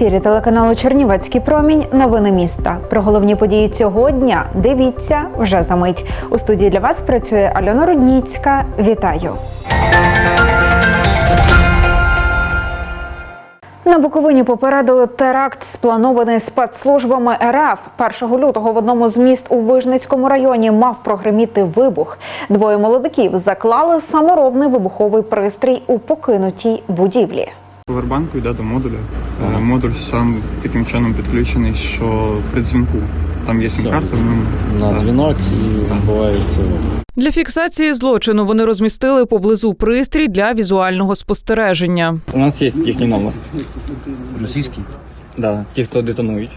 ефірі телеканалу Чернівецький промінь. Новини міста. Про головні події цього дня дивіться вже за мить. У студії для вас працює Альона Рудніцька. Вітаю. На Буковині попередили теракт, спланований спецслужбами РФ. 1 лютого в одному з міст у Вижницькому районі мав прогреміти вибух. Двоє молодиків заклали саморобний вибуховий пристрій у покинутій будівлі. Повербанку йде до модуля. Модуль сам таким чином підключений, що при дзвінку там є сім-карта, на Так. дзвінок і відбувається. Для фіксації злочину вони розмістили поблизу пристрій для візуального спостереження. У нас є їхній номер. Російський? Да, ті, хто детонують.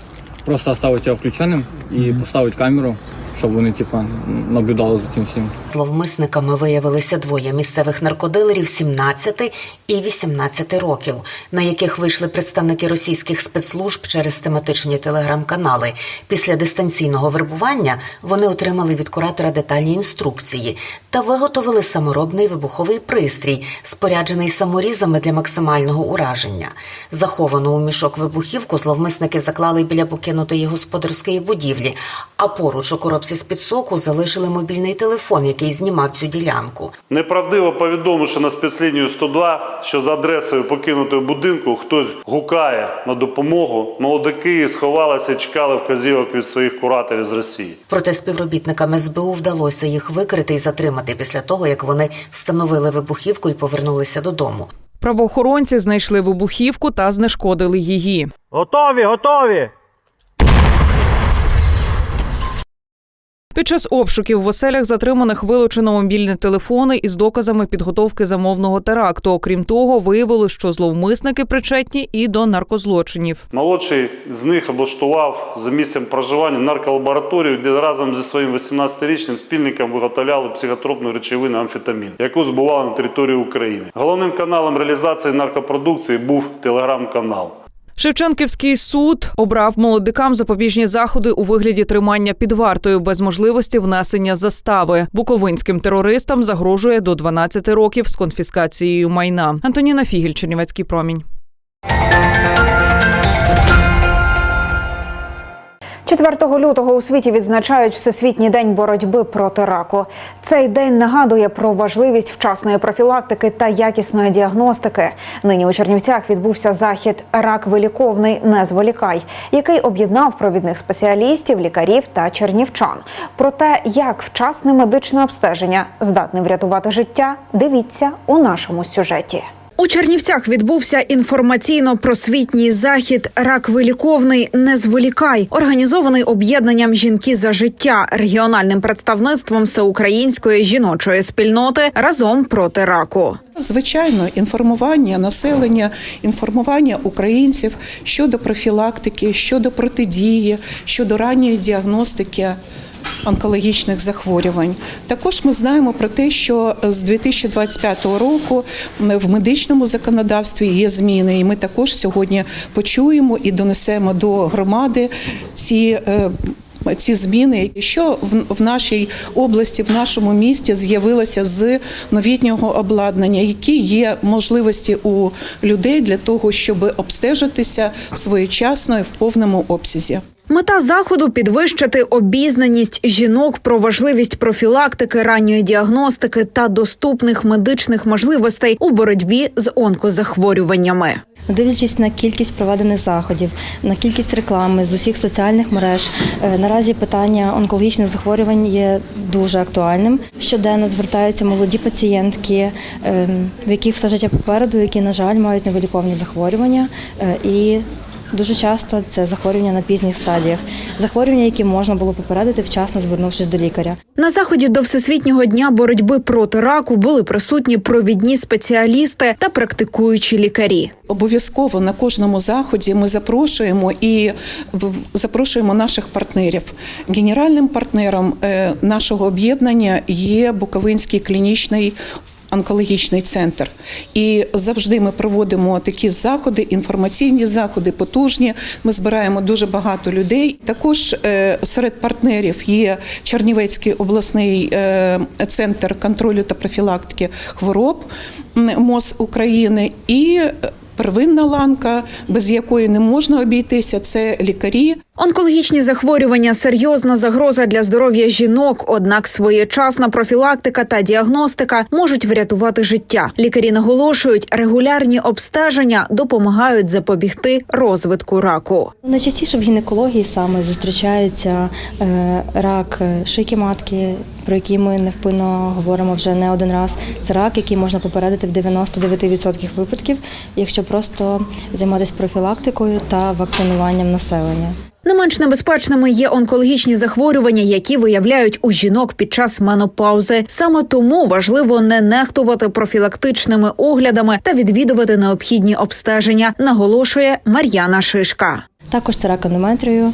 Просто ставить його включеним і поставить камеру, щоб вони типа наблюдали за цим всім. Зловмисниками виявилися двоє місцевих наркодилерів 17 і 18 років, на яких вийшли представники російських спецслужб через тематичні телеграм-канали. Після дистанційного вербування вони отримали від куратора детальні інструкції та виготовили саморобний вибуховий пристрій, споряджений саморізами для максимального ураження. Заховану у мішок вибухівку зловмисники заклали біля покинутої господарської будівлі, а поруч у коробці з-під соку залишили мобільний телефон, який знімав цю ділянку. Неправдиво повідомивши на спецлінію 102, що за адресою покинутого будинку хтось гукає на допомогу, молодики сховалися і чекали вказівок від своїх кураторів з Росії. Проте співробітникам СБУ вдалося їх викрити і затримати після того, як вони встановили вибухівку і повернулися додому. Правоохоронці знайшли вибухівку та знешкодили її. Готові, готові! Під час обшуків в оселях затриманих вилучено мобільні телефони із доказами підготовки замовного теракту. Окрім того, виявилось, що зловмисники причетні і до наркозлочинів. Молодший з них облаштував за місцем проживання нарколабораторію, де разом зі своїм 18-річним спільником виготовляли психотропну речовину амфетамін, яку збували на території України. Головним каналом реалізації наркопродукції був телеграм-канал. Шевченківський суд обрав молодикам запобіжні заходи у вигляді тримання під вартою без можливості внесення застави. Буковинським терористам загрожує до 12 років з конфіскацією майна. Антоніна Фігіль, Чернівецький промінь. 4 лютого у світі відзначають Всесвітній день боротьби проти раку. Цей день нагадує про важливість вчасної профілактики та якісної діагностики. Нині у Чернівцях відбувся захід Рак виліковний не зволікай, який об'єднав провідних спеціалістів, лікарів та чернівчан. Про те, як вчасне медичне обстеження здатне врятувати життя, дивіться у нашому сюжеті. У Чернівцях відбувся інформаційно-просвітній захід Рак виліковний не зволікай, організований об'єднанням Жінки за життя регіональним представництвом всеукраїнської жіночої спільноти разом проти раку. Звичайно, інформування населення, інформування українців щодо профілактики, щодо протидії, щодо ранньої діагностики. Онкологічних захворювань також ми знаємо про те, що з 2025 року в медичному законодавстві є зміни, і ми також сьогодні почуємо і донесемо до громади ці. е, ці зміни, що в, нашій області, в нашому місті з'явилося з новітнього обладнання, які є можливості у людей для того, щоб обстежитися своєчасно і в повному обсязі. Мета заходу підвищити обізнаність жінок про важливість профілактики, ранньої діагностики та доступних медичних можливостей у боротьбі з онкозахворюваннями. Дивлячись на кількість проведених заходів, на кількість реклами з усіх соціальних мереж, е, наразі питання онкологічних захворювань є дуже актуальним. Щоденно звертаються молоді пацієнтки, е, в яких все життя попереду, які, на жаль, мають невиліковні захворювання е, і. Дуже часто це захворювання на пізніх стадіях, захворювання, які можна було попередити вчасно звернувшись до лікаря. На заході до всесвітнього дня боротьби проти раку були присутні провідні спеціалісти та практикуючі лікарі. Обов'язково на кожному заході ми запрошуємо і в- запрошуємо наших партнерів. Генеральним партнером е, нашого об'єднання є Буковинський клінічний. Онкологічний центр, і завжди ми проводимо такі заходи, інформаційні заходи, потужні. Ми збираємо дуже багато людей. Також е, серед партнерів є Чернівецький обласний е, центр контролю та профілактики хвороб МОЗ України і первинна ланка, без якої не можна обійтися, це лікарі. Онкологічні захворювання серйозна загроза для здоров'я жінок. Однак своєчасна профілактика та діагностика можуть врятувати життя. Лікарі наголошують, регулярні обстеження допомагають запобігти розвитку раку. Найчастіше в гінекології саме зустрічається е, рак е, шийки матки, про який ми невпинно говоримо вже не один раз. Це рак, який можна попередити в 99% випадків, якщо просто займатися профілактикою та вакцинуванням населення. Не менш небезпечними є онкологічні захворювання, які виявляють у жінок під час менопаузи. Саме тому важливо не нехтувати профілактичними оглядами та відвідувати необхідні обстеження, наголошує Мар'яна Шишка. Також це рак ендометрію.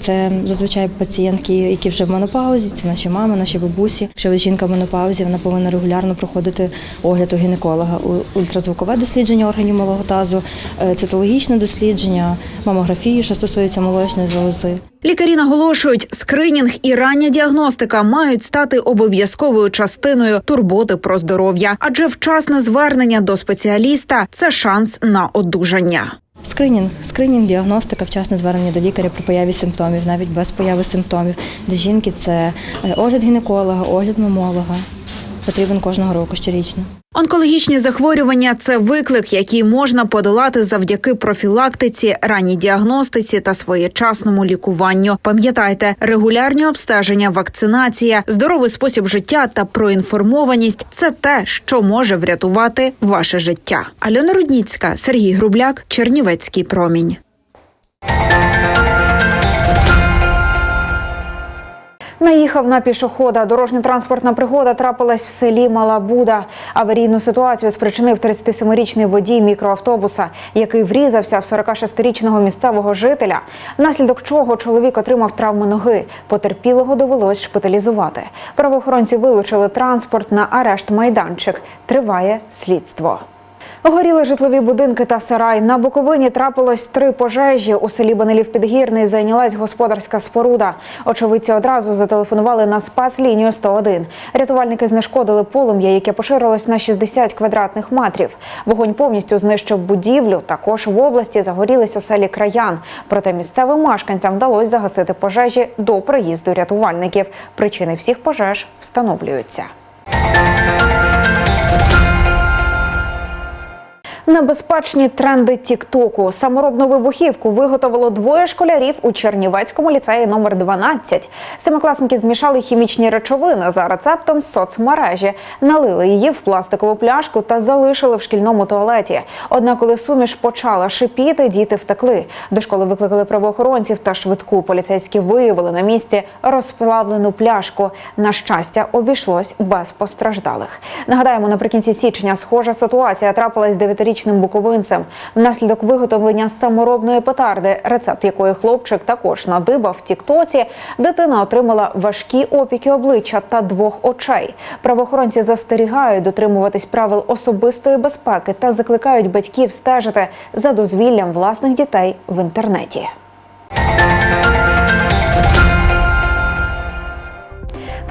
Це зазвичай пацієнтки, які вже в менопаузі, це наші мами, наші бабусі. Якщо жінка в менопаузі, вона повинна регулярно проходити огляд у гінеколога, ультразвукове дослідження органів малого тазу, е, цитологічне дослідження, мамографію, що стосується молочної залози. Лікарі наголошують, скринінг і рання діагностика мають стати обов'язковою частиною турботи про здоров'я, адже вчасне звернення до спеціаліста це шанс на одужання. Скринінг, скринінг, діагностика, вчасне звернення до лікаря при появі симптомів, навіть без появи симптомів. Для жінки це е, огляд гінеколога, огляд мамолога. Потрібен кожного року щорічно. Онкологічні захворювання це виклик, який можна подолати завдяки профілактиці, ранній діагностиці та своєчасному лікуванню. Пам'ятайте, регулярні обстеження, вакцинація, здоровий спосіб життя та проінформованість це те, що може врятувати ваше життя. Альона Рудніцька, Сергій Грубляк, Чернівецький промінь. Наїхав на пішохода. Дорожньо-транспортна пригода трапилась в селі Мала Буда. Аварійну ситуацію спричинив 37-річний водій мікроавтобуса, який врізався в 46-річного місцевого жителя, внаслідок чого чоловік отримав травми ноги. Потерпілого довелось шпиталізувати. Правоохоронці вилучили транспорт на арешт майданчик. Триває слідство. Горіли житлові будинки та сарай. На Буковині трапилось три пожежі. У селі Банилів Підгірний зайнялась господарська споруда. Очевидці одразу зателефонували на спецлінію 101. Рятувальники знешкодили полум'я, яке поширилось на 60 квадратних метрів. Вогонь повністю знищив будівлю. Також в області загорілись оселі краян. Проте місцевим мешканцям вдалося загасити пожежі до приїзду рятувальників. Причини всіх пожеж встановлюються. Небезпечні тренди Тіктоку саморобну вибухівку виготовило двоє школярів у Чернівецькому ліцеї номер 12 Семикласники змішали хімічні речовини за рецептом соцмережі, налили її в пластикову пляшку та залишили в шкільному туалеті. Однак, коли суміш почала шипіти, діти втекли. До школи викликали правоохоронців та швидку поліцейські виявили на місці розплавлену пляшку. На щастя, обійшлось без постраждалих. Нагадаємо, наприкінці січня схожа ситуація трапилась 9-річною п'ятирічним буковинцем. Внаслідок виготовлення саморобної петарди, рецепт якої хлопчик також надибав в Тіктоці. Дитина отримала важкі опіки обличчя та двох очей. Правоохоронці застерігають дотримуватись правил особистої безпеки та закликають батьків стежити за дозвіллям власних дітей в інтернеті.